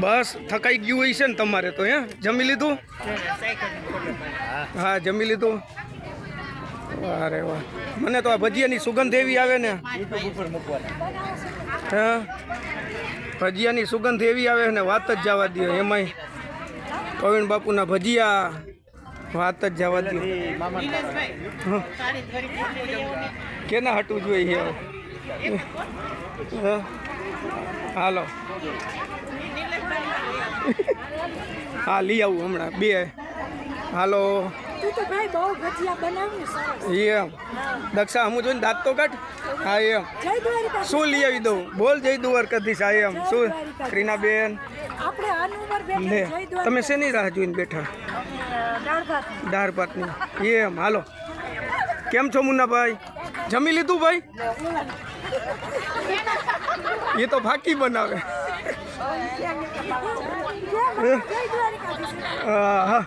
બસ થકાઈ ગયું હોય છે ને તમારે તો, હે? જમી લીધું? હા, જમી લીધું. અરે વાહ. મને તો આ ભજીયાની સુગંધ એવી આવે ને. હા? ભજીયાની સુગંધ એવી આવે ને, વાત જ જવા દે એમાંય. પ્રવીણ બાપુના ભજીયા, વાત જ જવા દે. કેના હટવું જોઈએ. હાલો. હા લઈ આવું હમણાં. બે. હાલો. એમ. દક્ષા હું જોઈને દાંત તો કાઢ. હા એમ. શું લઈ આવી દઉં? બોલ જય દ્વારકાધીશ. હા એમ. શું? બેઠા લે જય તમે શેની રાહ જોઈને બેઠા? દાળ ભાત. દાળ ભાતની. એમ. હાલો. કેમ છો મુન્નાભાઈ? જમી લીધું ભાઈ? એ તો ફાકી બનાવે. હા